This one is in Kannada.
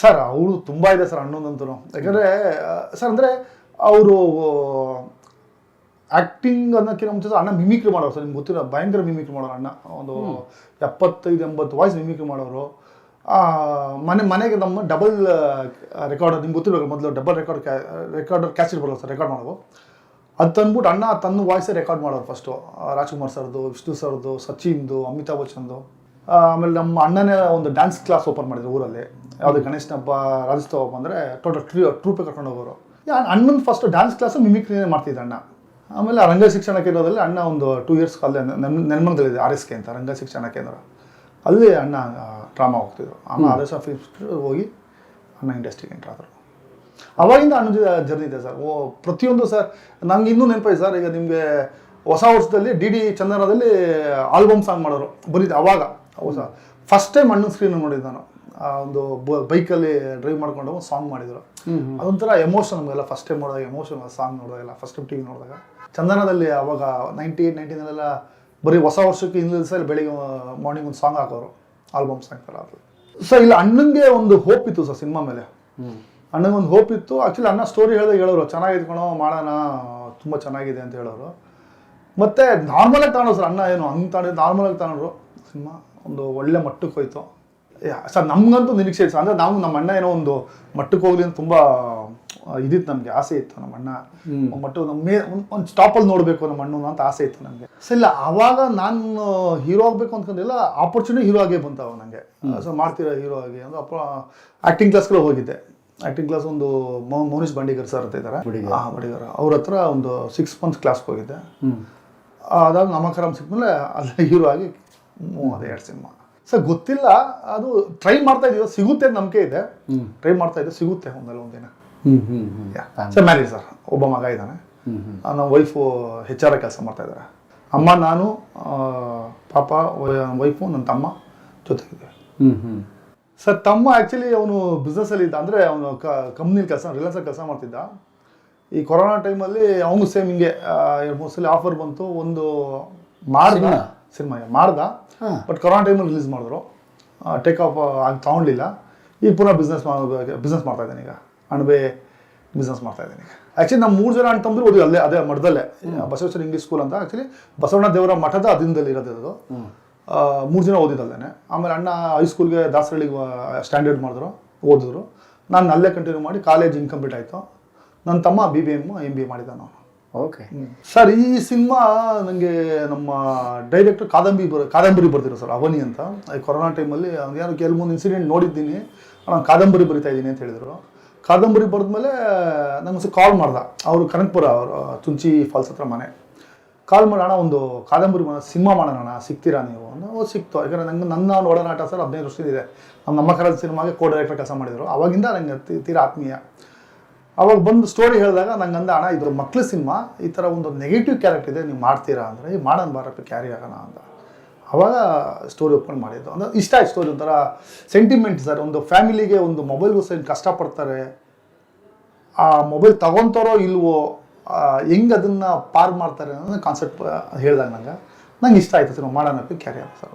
ಸರ್ ಅವರು ತುಂಬ ಇದೆ ಸರ್ ಅಣ್ಣನಂತೂ ಯಾಕಂದರೆ ಸರ್ ಅಂದರೆ ಅವರು ಆ್ಯಕ್ಟಿಂಗ್ ಅನ್ನೋಕ್ಕಿಂತ ಮುಂಚೆ ಸರ್ ಅಣ್ಣ ಮಿಮಿಕ್ರಿ ಮಾಡೋರು ಸರ್ ನಿಮ್ಗೆ ಗೊತ್ತಿರೋ ಭಯಂಕರ ಮಿಮಿಕ್ರಿ ಮಾಡೋರು ಅಣ್ಣ. ಒಂದು ಎಪ್ಪತ್ತೈದು ಎಂಬತ್ತು ವಾಯ್ಸ್ ಮಿಮಿಕ್ರಿ ಮಾಡೋರು. ಮನೆ ಮನೆಗೆ ನಮ್ಮ ಡಬಲ್ ರೆಕಾರ್ಡರ್ ನಿಮ್ಗೆ ಗೊತ್ತಿರಬೇಕು ಮೊದಲು ಡಬಲ್ ರೆಕಾರ್ಡ್ ಕ್ಯಾ ರೆಕಾರ್ಡರ್ ಕ್ಯಾಸೆಟ್ ಬರೋದು ಸರ್ ರೆಕಾರ್ಡ್ ಮಾಡೋದು. ಅದು ತಂದ್ಬಿಟ್ಟು ಅಣ್ಣ ತನ್ನ ವಾಯ್ಸೇ ರೆಕಾರ್ಡ್ ಮಾಡೋರು ಫಸ್ಟು ರಾಜ್ಕುಮಾರ್ ಸರ್ದು ವಿಷ್ಣು ಸರ್ದು ಸಚಿನ್ದು ಅಮಿತಾಬ್ ಬಚ್ಚನ್ದು. ಆಮೇಲೆ ನಮ್ಮ ಅಣ್ಣನೇ ಒಂದು ಡ್ಯಾನ್ಸ್ ಕ್ಲಾಸ್ ಓಪನ್ ಮಾಡಿದ್ರು ಊರಲ್ಲಿ. ಯಾವುದು ಗಣೇಶನ ಹಬ್ಬ ರಾಜಸ್ತವ ಹಬ್ಬ ಅಂದರೆ ಟೋಟಲ್ ಟ್ರೂ ಟ್ರೂಪೇ ಕರ್ಕೊಂಡು ಹೋಗೋರು. ಅಣ್ಣನ ಫಸ್ಟ್ ಡ್ಯಾನ್ಸ್ ಕ್ಲಾಸು ಮಿಮಿಕ್ರಿನೇ ಮಾಡ್ತಿದ್ದೆ ಅಣ್ಣ. ಆಮೇಲೆ ಆ ರಂಗ ಶಿಕ್ಷಣ ಕೇಂದ್ರದಲ್ಲಿ ಅಣ್ಣ ಒಂದು ಟೂ ಇಯರ್ಸ್ ಅಲ್ಲೇ ನೆನ್ಮಂಗದಲ್ಲಿದೆ ಆರ್ ಎಸ್ ಕೆ ಅಂತ ರಂಗ ಶಿಕ್ಷಣ ಕೇಂದ್ರ. ಅಲ್ಲಿ ಅಣ್ಣ ಡ್ರಾಮಾ ಹೋಗ್ತಿದ್ರು. ಆಮೇಲೆ ಆರ್ ಎಸ್ ಆಫೀಸ್ ಹೋಗಿ ಅಣ್ಣ ಇಂಡಸ್ಟ್ರಿಗೆ ಎಂಟ್ರ್ ಆದರು. ಅವಾಗಿಂದ ಅಣ್ಣ ಜರ್ನಿ ಇದೆ ಸರ್. ಓ ಪ್ರತಿಯೊಂದು ಸರ್ ನಂಗೆ ಇನ್ನೂ ನೆನಪಿದೆ ಸರ್ ಈಗ ನಿಮಗೆ ಹೊಸ ವರ್ಷದಲ್ಲಿ ಡಿ ಡಿ ಚಂದನದಲ್ಲಿ ಆಲ್ಬಮ್ ಸಾಂಗ್ ಮಾಡೋರು. ಬರೀ ಅವಾಗ. ಹೊಸ ಫಸ್ಟ್ ಟೈಮ್ ಅಣ್ಣನ ಸ್ಕ್ರೀನ್ ನೋಡಿದ್ದು ನಾನು. ಆ ಒಂದು ಬೈಕಲ್ಲಿ ಡ್ರೈವ್ ಮಾಡ್ಕೊಂಡು ಒಂದು ಸಾಂಗ್ ಮಾಡಿದ್ರು. ಅದೊಂಥರ ಎಮೋಷನ್ ನಮಗೆಲ್ಲ ಫಸ್ಟ್ ಟೈಮ್ ನೋಡಿದಾಗ ಎಮೋಷನ್ ಸಾಂಗ್ ನೋಡಿದಾಗೆಲ್ಲ ಫಸ್ಟ್ ಟೈಮ್ ಟಿ ವಿ ನೋಡಿದಾಗ. ಚಂದನದಲ್ಲಿ ಅವಾಗ ನೈಂಟಿ ಏಯ್ಟ್ ನೈಂಟಿನಲ್ಲೆಲ್ಲ ಬರೀ ಹೊಸ ವರ್ಷಕ್ಕೆ ಹಿಂದಿನ ದಿವಸ ಬೆಳಿಗ್ಗೆ ಮಾರ್ನಿಂಗ್ ಒಂದು ಸಾಂಗ್ ಹಾಕೋರು ಆಲ್ಬಮ್ ಸಾಂಗ್ ಥರ ಅದು. ಸರ್ ಇಲ್ಲ ಅಣ್ಣನಿಗೆ ಒಂದು ಹೋಪ್ ಇತ್ತು ಸರ್ ಸಿನಿಮಾ ಮೇಲೆ. ಅಣ್ಣಗೆ ಒಂದು ಹೋಪ್ ಇತ್ತು. ಆ್ಯಕ್ಚುಲಿ ಅಣ್ಣ ಸ್ಟೋರಿ ಹೇಳಿದಾಗ ಹೇಳೋರು ಚೆನ್ನಾಗಿದ್ಕೊಳೋ ಕಣೋ ಮಾಡೋಣ ತುಂಬ ಚೆನ್ನಾಗಿದೆ ಅಂತ ಹೇಳೋರು. ಮತ್ತೆ ನಾರ್ಮಲಾಗಿ ತಗೊಂಡ್ರು ಸರ್ ಅಣ್ಣ ಏನು ಹಂಗೆ ತಗೊಂಡಿದ್ದು ನಾರ್ಮಲಾಗಿ ತಗೊಂಡ್ರು. ಸಿನಿಮಾ ಒಂದು ಒಳ್ಳೆ ಮಟ್ಟಕ್ಕೆ ಹೋಯ್ತು. ಸರ್ ನಮಗಂತೂ ನಿರೀಕ್ಷೆ ಇತ್ತು. ಅಂದರೆ ನಾವು ನಮ್ಮ ಅಣ್ಣ ಏನೋ ಒಂದು ಮಟ್ಟಕ್ಕೆ ಹೋಗ್ಲಿ ಅಂತ ತುಂಬ ಇದಿತ್ತು ನಮಗೆ ಆಸೆ ಇತ್ತು ನಮ್ಮ ಅಣ್ಣ. ಮಟ್ಟು ನಮ್ಮ ಮೇ ಒಂದು ಸ್ಟಾಪಲ್ಲಿ ನೋಡಬೇಕು ನಮ್ಮ ಅಣ್ಣನ ಅಂತ ಆಸೆ ಇತ್ತು ನನಗೆ ಸರ್ ಇಲ್ಲ ಆವಾಗ ನಾನು ಹೀರೋ ಆಗಬೇಕು ಅಂತಂದಿಲ್ಲ ಆಪರ್ಚುನಿಟಿ ಹೀರೋ ಆಗೇ ಬಂತಾವ ನನಗೆ ಸೊ ಮಾಡ್ತೀರಾ ಹೀರೋ ಆಗಿ? ಅಂದ್ರೆ ಅಪ್ಪ ಆ್ಯಕ್ಟಿಂಗ್ ಕ್ಲಾಸ್ಗಳು ಹೋಗಿದ್ದೆ. ಆ್ಯಕ್ಟಿಂಗ್ ಕ್ಲಾಸ್ ಒಂದು ಮೌನೀಶ್ ಬಂಡಿಗರ್ ಸರ್ ಅಂತ ಇದ್ದಾರೆ. ಬಂಡಿಗರ ಅವ್ರ ಹತ್ರ ಒಂದು ಸಿಕ್ಸ್ ಮಂತ್ಸ್ ಕ್ಲಾಸ್ಗೆ ಹೋಗಿದ್ದೆ. ಅದಾದ ನಾಮಕರಾಮ್ ಸಿಕ್ಕಮೇಲೆ ಅಲ್ಲಿ ಹೀರೋ ಆಗಿ ಮೂವ್ ಅದೇ ಎರಡು ಸಿನಿಮಾ. ಸರ್ ಗೊತ್ತಿಲ್ಲ ಅದು ಟ್ರೈ ಮಾಡ್ತಾ ಇದೀವಿ ಸಿಗುತ್ತೆ ಅಂತ ನಂಬಿಕೆ ಇದೆ. ಟ್ರೈ ಮಾಡ್ತಾ ಇದ್ದೆ ಸಿಗುತ್ತೆ ಒಂದಲ್ಲ ಒಂದಿನ. ಸರ್ ಮ್ಯಾರೇಜ್ ಸರ್ ಒಬ್ಬ ಮಗ ಇದ್ದಾನೆ. ನಮ್ಮ ವೈಫು ಹೆಚ್ ಆರ್ ಕೆಲಸ ಮಾಡ್ತಾ ಇದ್ದಾರೆ. ಅಮ್ಮ ನಾನು ಪಾಪ ವೈಫು ನನ್ನ ತಮ್ಮ ಜೊತೆಗಿದ್ದೆ ಸರ್ ತಮ್ಮ ಆ್ಯಕ್ಚುಲಿ ಅವನು ಬಿಸ್ನೆಸ್ಸಲ್ಲಿ ಇದ್ದ ಅಂದರೆ ಅವನು ಕ ಕಂಪ್ನಿಲಿ ಕೆಲಸ ರಿಲಯನ್ಸಲ್ಲಿ ಕೆಲಸ ಮಾಡ್ತಿದ್ದ. ಈ ಕೊರೋನಾ ಟೈಮಲ್ಲಿ ಅವನು ಸೇಮ್ ಹಿಂಗೆ ಎರಡು ಮೂರು ಸಲ ಆಫರ್ ಬಂತು. ಒಂದು ಮಾಡ್ದ ಸಿನಿಮಾ ಮಾಡ್ದ ಬಟ್ ಕೊರೋನಾ ಟೈಮಲ್ಲಿ ರಿಲೀಸ್ ಮಾಡಿದ್ರು. ಟೇಕ್ ಆಫ್ ಆಗಿ ತೊಗೊಂಡಿಲ್ಲ ಈಗ ಪುನಃ ಬಿಸ್ನೆಸ್ ಬಿಸ್ನೆಸ್ ಮಾಡ್ತಾ ಇದ್ದೀನಿ ಈಗ. ಅಣಬೆ ಬಿಸ್ನೆಸ್ ಮಾಡ್ತಾ ಇದ್ದೀನಿ ಆ್ಯಕ್ಚುಲಿ ನಮ್ಮ ಮೂರು ಜನ ಅಣ್ಣ ತಮ್ಮದ್ರು ಓದಿ ಅಲ್ಲೇ ಅದೇ ಮಠದಲ್ಲೇ. ಬಸವೇಶ್ವರ ಇಂಗ್ಲೀಷ್ ಸ್ಕೂಲ್ ಅಂತ. ಆ್ಯಕ್ಚುಲಿ ಬಸವಣ್ಣ ದೇವರ ಮಠದ ಅದಿಂದಲ್ಲಿ ಇರೋದು ಅದು ಮೂರು ಜನ ಓದಿದ್ದಲ್ಲೇನೆ. ಆಮೇಲೆ ಅಣ್ಣ ಹೈಸ್ಕೂಲ್ಗೆ ದಾಸರಳ್ಳಿಗೆ ಸ್ಟ್ಯಾಂಡರ್ಡ್ ಮಾಡಿದ್ರು ಓದಿದ್ರು. ನಾನು ಅಲ್ಲೇ ಕಂಟಿನ್ಯೂ ಮಾಡಿ ಕಾಲೇಜ್ ಇನ್ಕಂಪ್ಲೀಟ್ ಆಯಿತು. ನನ್ನ ತಮ್ಮ B B M M B ಮಾಡಿದ ನಾನು ಓಕೆ ಸರ್, ಈ ಸಿನಿಮಾ ನನಗೆ ನಮ್ಮ ಡೈರೆಕ್ಟರ್ ಕಾದಂಬರಿ ಬರ, ಕಾದಂಬರಿ ಬರ್ತೀರ ಸರ್, ಅವನಿ ಅಂತ. ಕೊರೋನಾ ಟೈಮಲ್ಲಿ ಏನೋ ಕೆಲವೊಂದು ಇನ್ಸಿಡೆಂಟ್ ನೋಡಿದ್ದೀನಿ. ನಾನು ಕಾದಂಬರಿ ಬರಿತಾ ಇದ್ದೀನಿ ಅಂತ ಹೇಳಿದರು. ಕಾದಂಬರಿ ಬರೆದ್ಮೇಲೆ ನಂಗೆ ಕಾಲ್ ಮಾಡ್ದೆ. ಅವರು ಕನಕಪುರ, ಅವರು ಚುಂಚಿ ಫಾಲ್ಸ್ ಹತ್ರ ಮನೆ. ಕಾಲ್ ಮಾಡೋಣ ಒಂದು ಕಾದಂಬರಿ ಸಿನಿಮಾ ಮಾಡೋಣ ಸಿಗ್ತೀರಾ ನೀವು? ಓ, ಸಿಕ್ತು. ಯಾಕಂದರೆ ನಂಗೆ ನನ್ನ ಒಡನಾಟ ಸರ್ ಹದಿನೈದು ವರ್ಷದಿದೆ ನಮ್ಮ ನಮ್ಮ ಕನ್ನಡ ಸಿನಿಮಾಗೆ ಕೋ ಡೈರೆಕ್ಟರ್ ಕೆಲಸ ಮಾಡಿದರು. ಅವಾಗಿಂದ ನಂಗೆ ತಿ- ತೀರಾ ಆತ್ಮೀಯ. ಅವಾಗ ಬಂದು ಸ್ಟೋರಿ ಹೇಳಿದಾಗ ನಂಗೆ ಅಂದ, ಅಣ್ಣ, ಇದ್ರ ಮಕ್ಳ ಸಿನಿಮಾ, ಈ ಥರ ಒಂದು ನೆಗೆಟಿವ್ ಕ್ಯಾರೆಕ್ಟರ್ ಇದೆ, ನೀವು ಮಾಡ್ತೀರಾ? ಅಂದರೆ ಈ ಮಾಡೋಣ ಬಾರಪ್ಪ ಕ್ಯಾರಿ ಆಗೋಣ ಅಂತ. ಅವಾಗ ಸ್ಟೋರಿ ಓಪನ್ ಮಾಡಿದ್ದು. ಅಂದ್ರೆ, ಇಷ್ಟ ಆಯ್ತು ಸ್ಟೋರಿ ಒಂಥರ ಸೆಂಟಿಮೆಂಟ್ ಸರ್. ಒಂದು ಫ್ಯಾಮಿಲಿಗೆ ಒಂದು ಮೊಬೈಲ್ಗೋಸ್ಕರ ಏನು ಕಷ್ಟಪಡ್ತಾರೆ, ಆ ಮೊಬೈಲ್ ತಗೊತಾರೋ ಇಲ್ವೋ ಹೆಂಗೆ ಅದನ್ನು ಪಾರ್ ಮಾಡ್ತಾರೆ ಅನ್ನೋ ಕಾನ್ಸೆಪ್ಟ್ ಹೇಳಿದಾಗ ನಂಗೆ ನಂಗೆ ಇಷ್ಟ ಆಯಿತು ಸರ್ ಮಾಡೋಣಪ್ಪ ಕ್ಯಾರಿ ಆಗ ಸರ್.